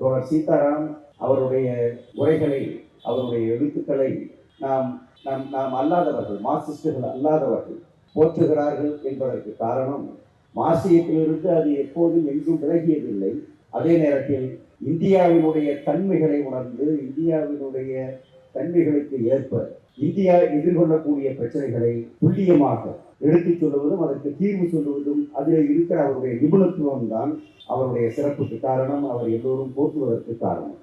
தோழர் சீதாராம் அவருடைய உரைகளை அவருடைய எழுத்துக்களை நாம் நாம் நாம் அல்லாதவர்கள் மார்க்சிஸ்டுகள் அல்லாதவர்கள் போற்றுகிறார்கள் என்பதற்கு காரணம் மார்க்சியத்திலிருந்து அது எப்போதும் எங்கும் விலகியதில்லை. அதே நேரத்தில் இந்தியாவினுடைய தன்மைகளை உணர்ந்து இந்தியாவினுடைய தன்மைகளுக்கு ஏற்ப இந்தியா எதிர்கொள்ளக்கூடிய பிரச்சனைகளை துல்லியமாக எடுத்துச் சொல்லுவதும் அதற்கு தீர்வு சொல்லுவதும் அதில் இருக்கிற அவருடைய நிபுணத்துவம் தான் அவருடைய சிறப்புக்கு காரணம். அவர் எல்லோரும் போற்றுவதற்கு காரணம்.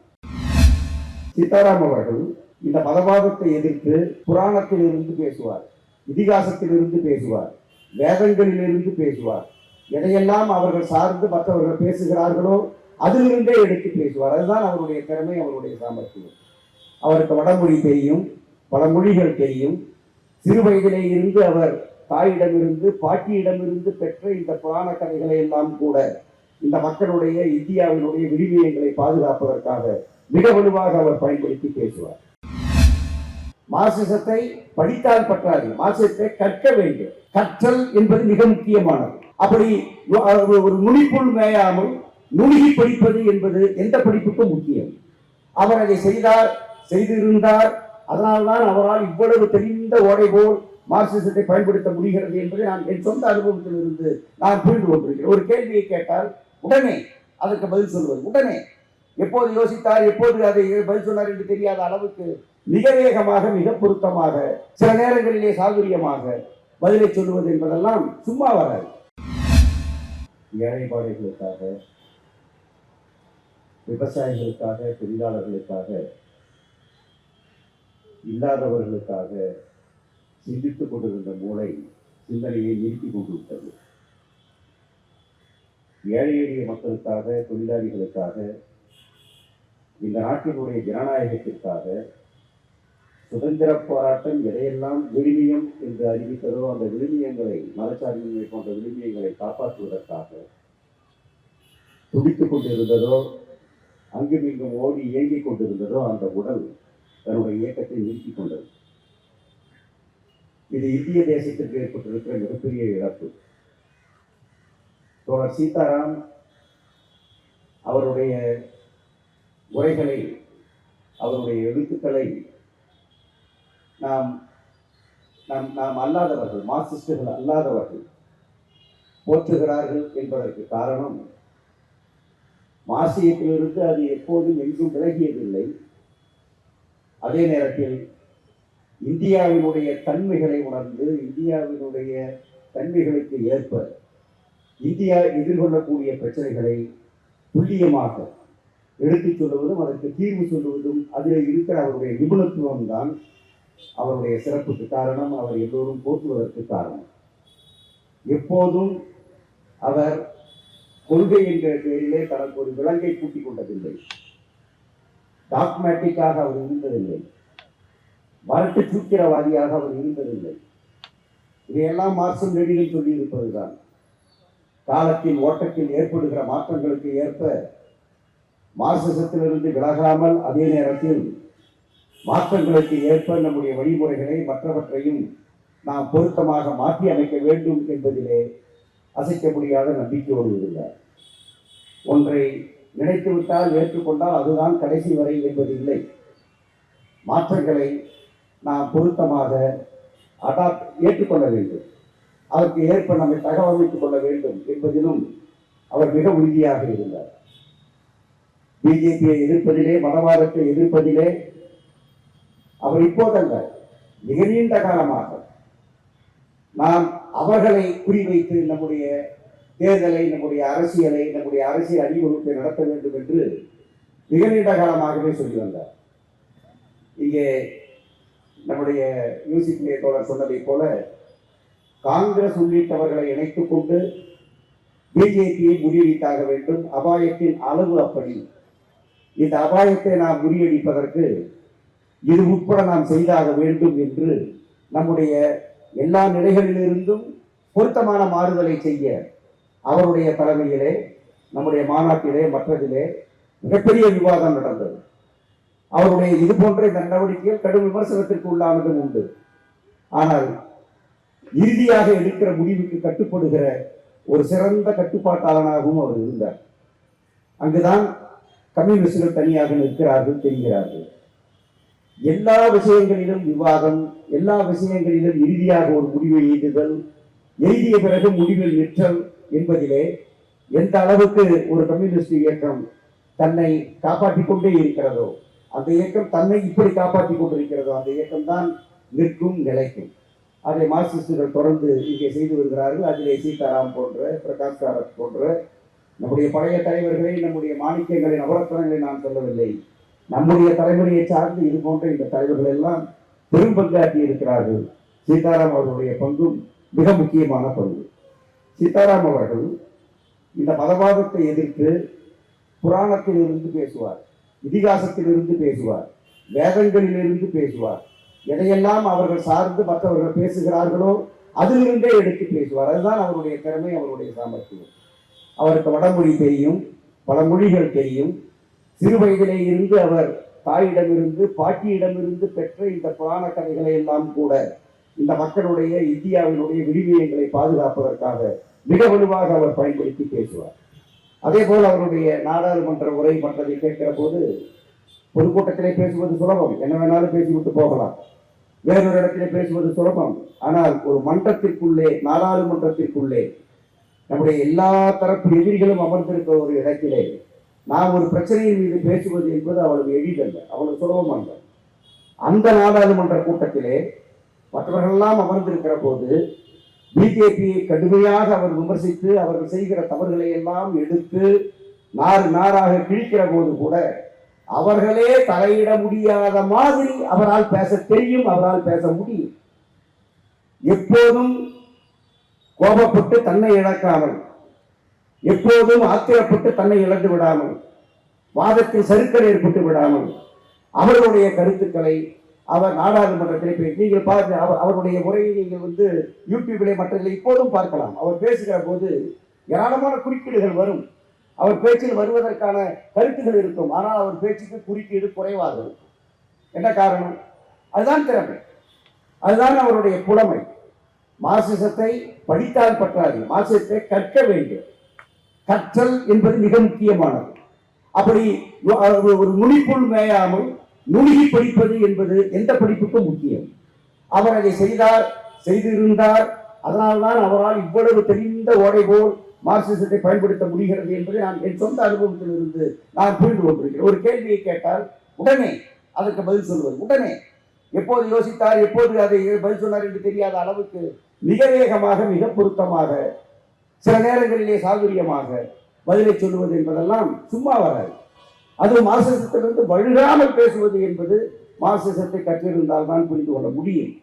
சீதாராம் அவர்கள் இந்த மதவாதத்தை எதிர்த்து புராணத்தில் இருந்து பேசுவார் இதிகாசத்தில் இருந்து பேசுவார் வேதங்களிலிருந்து பேசுவார். எதையெல்லாம் அவர்கள் சார்ந்து மற்றவர்கள் பேசுகிறார்களோ அதிலிருந்தே எடுத்து பேசுவார். அதுதான் அவருடைய திறமை அவருடைய சாமர்த்தியம். அவருக்கு வடமொழி தெரியும் பல மொழிகள் தெரியும். சிறு வயதிலே இருந்து அவர் தாயிடமிருந்து பாட்டியிடமிருந்து பெற்ற இந்த புராண கதைகளை எல்லாம் கூட இந்த மக்களுடைய இந்தியாவினுடைய விடுவியங்களை பாதுகாப்பதற்காக மிக வலுவாக அவர் பயன்படுத்தி பேசுவார். மார்க்சிசத்தை படித்தால் பற்றாது மார்க்சிசத்தை கற்க வேண்டும். கற்றல் என்பது மிக முக்கியமானது. அப்படி ஒரு- ஒரு நுனிப்புள் மேயாமல் நுணுகி படிப்பது என்பது எந்த படிப்புக்கும் முக்கியம். அவர் அதை செய்தார் செய்திருந்தார் அதனால்தான் அவரால் இவ்வளவு தெரிந்த ஓடை போல் மார்க்சிசத்தை பயன்படுத்த முடிகிறது என்பதை நான் என் சொந்த அனுபவத்தில் இருந்து நான் புரிந்து கொண்டிருக்கிறேன். ஒரு கேள்வியை கேட்டால் உடனே அதற்கு பதில் சொல்வது உடனே. எப்போது யோசித்தார் எப்போது அதை பதில் சொன்னார் என்று தெரியாத அளவுக்கு மிக வேகமாக மிக பொருத்தமாக சில நேரங்களிலே சாதுரியமாக பதிலை சொல்லுவது என்பதெல்லாம் சும்மா வராது. ஏழைப்பாடுகளுக்காக விவசாயிகளுக்காக தொழிலாளர்களுக்காக இல்லாதவர்களுக்காக சிந்தித்துக் கொண்டிருந்த மூளை சிந்தனையை நிறுத்தி கொண்டு விட்டது ஏழை எளிய மக்களுக்காக தொழிலாளிகளுக்காக இந்த நாட்டினுடைய ஜனநாயகத்திற்காக சுதந்திர போராட்டம் எதையெல்லாம் விழுமியம் என்று அறிவித்ததோ அந்த விழுமியங்களை மதச்சார்பின்மை போன்ற விழுமியங்களை காப்பாற்றுவதற்காக துடித்துக் கொண்டிருந்ததோ அங்கும் இங்கும் ஓடி இயங்கிக் கொண்டிருந்ததோ அந்த உடல் தன்னுடைய இயக்கத்தை நிறுத்திக் கொண்டது. இது இந்திய தேசத்திற்கு ஏற்பட்டிருக்கிற மிகப்பெரிய இழப்பு. தோழர் சீதாராம் அவருடைய உரைகளை அவருடைய எழுத்துக்களை நாம் நாம் நாம் அல்லாதவர்கள் மார்க்சிஸ்டுகள் அல்லாதவர்கள் போற்றுகிறார்கள் என்பதற்கு காரணம் மார்க்சியத்திலிருந்து அது எப்போதும் எங்கும் விலகியதில்லை. அதே நேரத்தில் இந்தியாவினுடைய தன்மைகளை உணர்ந்து இந்தியாவினுடைய தன்மைகளுக்கு ஏற்ப இந்தியா எதிர்கொள்ளக்கூடிய பிரச்சனைகளை துல்லியமாக எடுத்துச் சொல்லுவதும் அதற்கு தீர்வு சொல்லுவதும் அதில் இருக்கிற அவருடைய நிபுணத்துவம் தான் அவருடைய சிறப்புக்கு காரணம் அவர் எல்லோரும் போற்றுவதற்கு காரணம். எப்போதும் அவர் கொள்கை என்ற பெயரிலே தனக்கு ஒரு விலங்கை கூட்டிக் கொண்டதில்லை. டாக்மேட்டிக்காக அவர் இருந்ததில்லை. வரட்டு சூத்திரவாதியாக அவர் இருந்ததில்லை. இதையெல்லாம் மார்க்சும் லெனினும் சொல்லியிருப்பதுதான். காலத்தின் ஓட்டத்தில் ஏற்படுகிற மாற்றங்களுக்கு ஏற்ப மார்க்சிசத்திலிருந்து விலகாமல் அதே நேரத்தில் மாற்றங்களுக்கு ஏற்ப நம்முடைய வழிமுறைகளை மற்றவற்றையும் நாம் பொருத்தமாக மாற்றி அமைக்க வேண்டும் என்பதிலே அசைக்க முடியாத நம்பிக்கை வருவதில்லை ஒன்றை நினைத்துவிட்டால் ஏற்றுக்கொண்டால் அதுதான் கடைசி வரை என்பது இல்லை. மாற்றங்களை நாம் பொருத்தமாக அடாப்ட் ஏற்றுக்கொள்ள வேண்டும். அதற்கு ஏற்ப நம்மை தகவமைத்துக் கொள்ள வேண்டும் என்பதிலும் அவர் மிக உறுதியாக இருந்தார். பிஜேபியை எதிர்ப்பதிலே மதவாதத்தை எதிர்ப்பதிலே அவர் இப்போதல்ல மிக நீண்ட காலமாக நாம் அவர்களை குறிவைத்து நம்முடைய தேர்தலை நம்முடைய அரசியலை நம்முடைய அரசியல் அணிவகுப்பை நடத்த வேண்டும் என்று மிக நீண்ட காலமாகவே சொல்லி வந்தார். இங்கே நம்முடைய மியூசிக் தோழர் சொன்னதைப் போல காங்கிரஸ் உள்ளிட்டவர்களை இணைத்துக் கொண்டு பிஜேபியை முறியடித்தாக வேண்டும். அபாயத்தின் அளவு அப்படி. இந்த அபாயத்தை நாம் முறியடிப்பதற்கு இது உட்பட நாம் செய்தாக வேண்டும் என்று நம்முடைய எல்லா நிலைகளிலிருந்தும் பொருத்தமான மாறுதலை செய்ய அவருடைய தலைமையிலே நம்முடைய மாநாட்டிலே மற்றதிலே மிகப்பெரிய விவாதம் நடந்தது. அவருடைய இது போன்ற இந்த நடவடிக்கைகள் கடும் விமர்சனத்திற்கு உள்ளானதும் உண்டு. ஆனால் இறுதியாக எடுக்கிற முடிவுக்கு கட்டுப்படுகிற ஒரு சிறந்த கட்டுப்பாட்டாளனாகவும் அவர் இருந்தார். அங்குதான் கம்யூனிஸ்டுகள் தனியாக நிற்கிறார்கள் தெரிகிறார்கள். எல்லா விஷயங்களிலும் விவாதம் எல்லா விஷயங்களிலும் இறுதியாக ஒரு முடிவை எய்துதல் எழுதிய பிறகு முடிவில் நிற்றல் என்பதிலே எந்த அளவுக்கு ஒரு கம்யூனிஸ்ட் இயக்கம் தன்னை காப்பாற்றிக் கொண்டே இருக்கிறதோ அந்த இயக்கம் தன்னை இப்படி காப்பாற்றிக் கொண்டிருக்கிறதோ அந்த இயக்கம் தான் நிற்கும் நிலைக்கும். அதை மார்க்சிஸ்டுகள் தொடர்ந்து இங்கே செய்து வருகிறார்கள். அதிலே சீதாராம் போன்ற பிரகாஷ் காரத் போன்ற நம்முடைய பழைய தலைவர்களை நம்முடைய மாணிக்கங்களை நவரத்தனங்களை நான் சொல்லவில்லை. நம்முடைய தலைமுறையை சார்ந்து இது போன்ற இந்த தலைவர்கள் எல்லாம் பெரும் பங்காற்றி இருக்கிறார்கள். சீதாராம் அவர்களுடைய பங்கும் மிக முக்கியமான பங்கு. சீதாராம் அவர்கள் இந்த மதவாதத்தை எதிர்த்து புராணத்திலிருந்து பேசுவார். இதிகாசத்திலிருந்து பேசுவார் வேதங்களிலிருந்து பேசுவார். எதையெல்லாம் அவர்கள் சார்ந்து மற்றவர்கள் பேசுகிறார்களோ அதிலிருந்தே எடுத்து பேசுவார். அதுதான் அவருடைய திறமை அவருடைய சாமர்த்தியம். அவருக்கு வடமொழி தெரியும் பல மொழிகள் தெரியும். சிறு வயதிலே இருந்து அவர் தாயிடமிருந்து பாட்டியிடமிருந்து பெற்ற இந்த புராண கதைகளை எல்லாம் கூட இந்த மக்களுடைய இந்தியாவினுடைய விடுவியங்களை பாதுகாப்பதற்காக மிக வலுவாக அவர் பயன்படுத்தி பேசுவார். அதே போல் அவருடைய நாடாளுமன்ற உரை மற்றதை கேட்கிற போது பொதுக்கூட்டத்திலே பேசுவது சுலபம். என்ன வேணாலும் பேசிவிட்டு போகலாம். வேறொரு இடத்திலே பேசுவது சுலபம். ஆனால் ஒரு மன்றத்திற்குள்ளே நாடாளுமன்றத்திற்குள்ளே நம்முடைய எல்லா தரப்பு எதிரிகளும் அமர்ந்திருக்கிற ஒரு இடத்திலே நாம் ஒரு பிரச்சனையின் மீது பேசுவது என்பது அவளுக்கு எளிதல்ல அவளுக்கு சுலபம் அல்ல அந்த நாடாளுமன்ற கூட்டத்திலே மற்றவர்களெல்லாம் அமர்ந்திருக்கிற போது பிஜேபியை கடுமையாக அவர் விமர்சித்து அவர்கள் செய்கிற தவறுகளை எல்லாம் எடுத்து நாறு நாராக கிழிக்கிற போது கூட அவர்களே தலையிட முடியாத மாதிரி அவரால் பேச தெரியும் அவரால் பேச முடியும். எப்போதும் கோபப்பட்டு தன்னை இழக்காமல் எப்போதும் ஆத்திரப்பட்டு தன்னை இழந்து விடாமல் வாதத்தில் சருக்கள் ஏற்பட்டு விடாமல் அவர்களுடைய கருத்துக்களை அவர் நாடாளுமன்றத்தில் பேசி நீங்கள் பாருங்க அவர் அவருடைய உரையை நீங்கள் வந்து யூடியூபிலே மற்றதில் இப்போதும் பார்க்கலாம். அவர் பேசுகிற போது ஏராளமான குறுக்கீடுகள் வரும். அவர் பேச்சில் வருவதற்கான கருத்துகள் இருக்கும். ஆனால் அவர் பேச்சுக்கு குறுக்கீடு குறைவாக இருக்கும். என்ன காரணம்? அதுதான் திறமை. அதுதான் அவருடைய புலமை. மார்க்சிசத்தை படித்தால் பற்றாது. மார்க்சிசத்தை கற்க வேண்டும். கற்றல் என்பது மிக முக்கியமானது. அப்படி ஒரு- ஒரு நுனிப்புள் மேயாமல் நுணுகி படிப்பது என்பது எந்த படிப்புக்கும் முக்கியம். அவர் அதை செய்தார் செய்திருந்தார். அதனால்தான் அவரால் இவ்வளவு தெரிந்த ஓடை போல் மார்க்சிசத்தை பயன்படுத்த முடிகிறது என்பதை நான் என் சொந்த அனுபவத்திலிருந்து நான் புரிந்து கொண்டிருக்கிறேன். ஒரு கேள்வியை கேட்டால் உடனே அதற்கு பதில் சொல்வது உடனே எப்போது யோசித்தார் எப்போது அதை பதில் சொன்னார் என்று தெரியாத அளவுக்கு மிக வேகமாக மிக பொருத்தமாக சில நேரங்களிலே சாதுரியமாக பதிலை சொல்லுவது என்பதெல்லாம் சும்மா வராது. அது மார்க்சிசத்திலிருந்து வழுகாமல் பேசுவது என்பது மார்க்சிசத்தை கற்றிருந்தால் தான் புரிந்து கொள்ள முடியும்.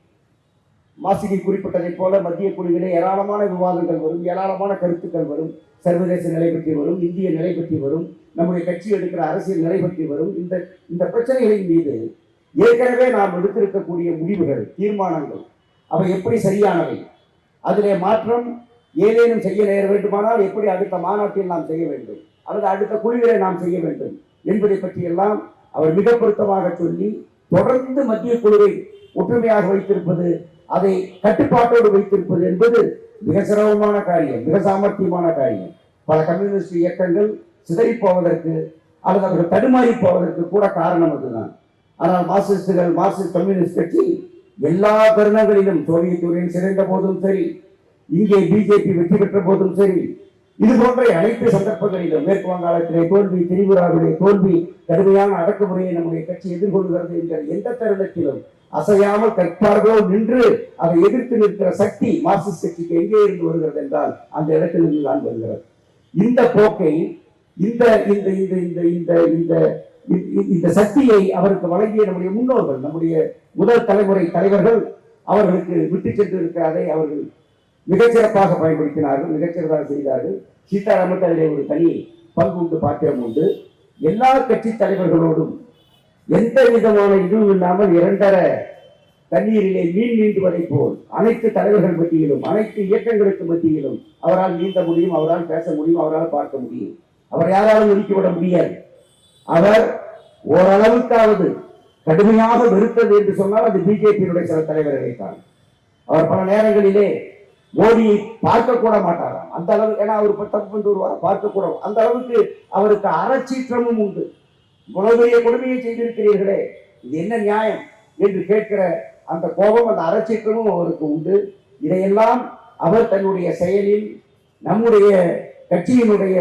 மாசிகை குறிப்பிட்டதைப் போல மத்திய குழுவிலே ஏராளமான விவாதங்கள் வரும் ஏராளமான கருத்துக்கள் வரும் சர்வதேச நிலை பற்றி வரும் இந்திய நிலை பற்றி வரும் நம்முடைய கட்சி எடுக்கிற அரசியல் நிலை பற்றி வரும். இந்த இந்த பிரச்சனைகளின் மீது ஏற்கனவே நாம் எடுத்திருக்கக்கூடிய முடிவுகள் தீர்மானங்கள் அவை எப்படி சரியானவை? அதிலே மாற்றம் ஏதேனும் செய்ய நேர வேண்டுமானால் எப்படி அடுத்த மாநாட்டில் நாம் செய்ய வேண்டும்? அல்லது அடுத்த குழுவிலே நாம் செய்ய வேண்டும்? என்பதை பற்றியெல்லாம் அவர் மிக பொருத்தமாக சொல்லி தொடர்ந்து மத்திய குழுவை ஒற்றுமையாக வைத்திருப்பது அதை கட்டுப்பாட்டோடு வைத்திருப்பது என்பது மிக சிரமமான காரியம் மிக சாமர்த்தியமான காரியம். பல கம்யூனிஸ்ட் இயக்கங்கள் சிதறி போவதற்கு அல்லது அவர்கள் தடுமாறி போவதற்கு கூட காரணம் அதுதான். ஆனால் மார்க்சிஸ்டுகள் மார்க்சிஸ்ட் கம்யூனிஸ்ட் கட்சி எல்லா தருணங்களிலும் சோவியத் யூனியன் சிதைந்த போதும் சரி இங்கே பிஜேபி வெற்றி பெற்ற போதும் சரி இது போன்ற அனைத்து சந்தர்ப்பங்களிலும் மேற்கு வங்காளத்திலே தோல்வி திரிபுராவிலே தோல்வி கடுமையான அடக்குமுறையை நம்முடைய கட்சி எதிர்கொள்கிறது என்கிற எந்த தருணத்திலும் அசையாமல் கற்பார்களோ நின்று அதை எதிர்த்து நிற்கிற சக்தி மார்க்சிஸ்ட் கட்சிக்கு எங்கே இருந்து வருகிறது என்றால் அந்த இடத்திலிருந்து தான் வருகிறது. இந்த போக்கை இந்த இந்த இந்த இந்த இந்த இந்த இந்த- இந்த சக்தியை அவருக்கு வழங்கிய நம்முடைய முன்னோர்கள் நம்முடைய முதல் தலைமுறை தலைவர்கள் அவர்களுக்கு விட்டு சென்று இருக்கிறதை அவர்கள். மிகச்சிறப்பாக பயன்படுத்தினார்கள் மிகச்சிறப்பாக செய்தார்கள். சீதாராமன் அதிலே ஒரு தனி பங்கு உண்டு பாத்திரம் உண்டு. எல்லா கட்சி தலைவர்களோடும் எந்த விதமான இதுவும் இல்லாமல் இரண்டரை தண்ணீரிலே மீன் நீந்துவதைப் போல் அனைத்து தலைவர்கள் மத்தியிலும் அனைத்து இயக்கங்களுக்கு மத்தியிலும் அவரால் நீந்த முடியும் அவரால் பேச முடியும் அவரால் பார்க்க முடியும். அவர் யாராலும் ஒதுக்கிவிட முடியாது. அவர் ஓரளவுக்காவது கடுமையாக வெறுத்தது என்று சொன்னால் அது பிஜேபியினுடைய சில தலைவர்களை தான் அவர் பல நேரங்களிலே மோடியை பார்க்க கூட மாட்டாராம் அந்த அளவு ஏன்னா அவர் தப்பு பண்ணிட்டு வருவார். பார்க்க கூட அந்த அளவுக்கு அவருக்கு அறச்சீற்றமும் உண்டு. இவ்வளவு பெரிய கொடுமையை செய்திருக்கிறீர்களே. இது என்ன நியாயம் என்று கேட்கிற அந்த கோபம் அந்த அறச்சீற்றமும் அவருக்கு உண்டு. இதையெல்லாம் அவர் தன்னுடைய செயலில் நம்முடைய கட்சியினுடைய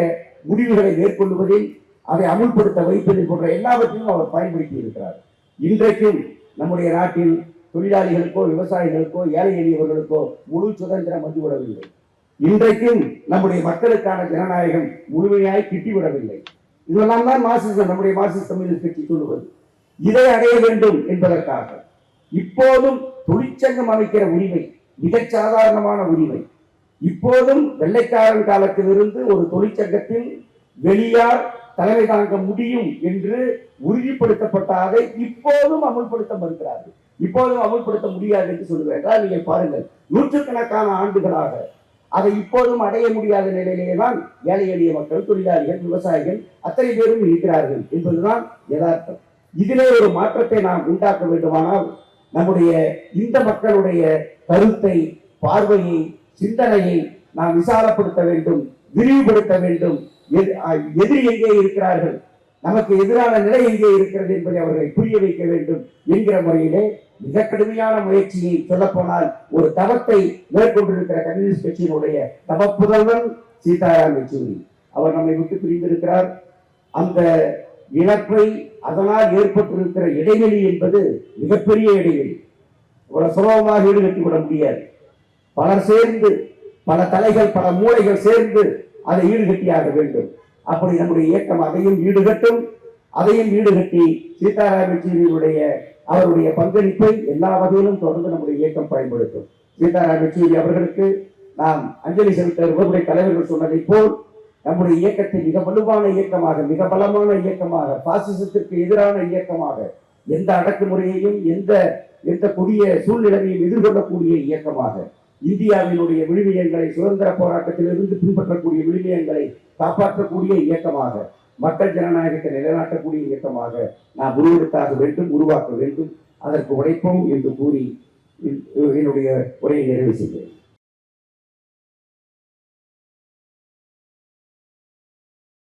முடிவுகளை மேற்கொள்வதில் அதை அமுல்படுத்த வைப்பதில் போன்ற எல்லாவற்றையும் அவர் பயன்படுத்தி இருக்கிறார் இன்றைக்கும் நம்முடைய நாட்டில் தொழிலாளிகளுக்கோ விவசாயிகளுக்கோ ஏழை எளியவர்களுக்கோ முழு சுதந்திரம் வந்துவிடவில்லை இன்றைக்கும் நம்முடைய மக்களுக்கான ஜனநாயகம் முழுமையாய் கிட்டிவிடவில்லை இதெல்லாம் தான் மார்க்சிசம் நம்முடைய மார்க்சிஸ்ட் கம்யூனிஸ்ட் கட்சி சொல்லுவது. இதை அடைய வேண்டும் என்பதற்காக. இப்போதும் தொழிற்சங்கம் அமைக்கிற உரிமை மிகச் சாதாரணமான உரிமை. இப்போதும் வெள்ளைக்காரன் காலத்திலிருந்து ஒரு தொழிற்சங்கத்தில் வெளியார் தலைமை தாங்க முடியும் என்று உறுதிப்படுத்தப்பட்ட அதை இப்போதும் அமுல்படுத்த மறுக்கிறார்கள் இப்போதும் அமுல்படுத்த முடியாது என்று சொல்லுகிறார்கள் நீங்கள் பாருங்கள். நூற்றுக்கணக்கான ஆண்டுகளாக அதை இப்போதும் அடைய முடியாத நிலையிலே தான் ஏழை எளிய மக்கள் தொழிலாளிகள் விவசாயிகள் அத்தனை பேரும் இருக்கிறார்கள் என்பதுதான் யதார்த்தம். இதிலே ஒரு மாற்றத்தை நாம் உண்டாக்க வேண்டுமானால் நம்முடைய இந்த மக்களுடைய கருத்தை பார்வையை சிந்தனையை நாம் விசாலப்படுத்த வேண்டும் விரிவுபடுத்த வேண்டும். எது- எதிரி எங்கே இருக்கிறார்கள்? நமக்கு எதிரான நிலை எங்கே இருக்கிறது என்பதை அவர்களை புரிய வைக்க வேண்டும் என்கிற முறையிலே மிக கடுமையான முயற்சியை சொல்லப்போனால் ஒரு தவத்தை மேற்கொண்டிருக்கிற கம்யூனிஸ்ட் கட்சியினுடைய தவப்புதல்வன் சீதாராம் யெச்சூரி. அவர் நம்மை விட்டு பிரிந்திருக்கிறார். அந்த இழப்பை அதனால் ஏற்பட்டிருக்கிற இடைவெளி என்பது மிகப்பெரிய இடைவெளி. இவ்வளவு சுலபமாக ஈடுகட்டி விட முடியாது. பலர் சேர்ந்து பல தலைகள் பல மூளைகள் சேர்ந்து அதை ஈடுகட்டியாக வேண்டும். அப்படி நம்முடைய இயக்கம் அதையும் ஈடுகட்டும். அதையும் ஈடுகட்டி சீதாராம் யெச்சூரியுடைய அவருடைய பங்களிப்பை எல்லா வகையிலும் தொடர்ந்து நம்முடைய இயக்கம் பயன்படுத்தும். சீதாராம் யெச்சூரி அவர்களுக்கு நாம் அஞ்சலி செலுத்த உங்களுடைய தலைவர்கள் சொன்னதைப் போல் நம்முடைய இயக்கத்தை மிக வலுவான இயக்கமாக மிக பலமான இயக்கமாக பாசிசத்திற்கு எதிரான இயக்கமாக எந்த அடக்குமுறையையும் எந்த எந்த கொடிய சூழ்நிலையையும் எதிர்கொள்ளக்கூடிய இயக்கமாக இந்தியாவினுடைய விழுமியங்களை சுதந்திர போராட்டத்திலிருந்து பின்பற்றக்கூடிய விழுமியங்களை காப்பாற்றக்கூடிய இயக்கமாக மக்கள் ஜனநாயகத்தை நிலைநாட்டக்கூடிய இயக்கமாக நாம் உருவெடுத்தாக வேண்டும் உருவாக்க வேண்டும். அதற்கு உழைப்போம் என்று கூறி என்னுடைய உரையை நிறைவு செய்கிறேன்.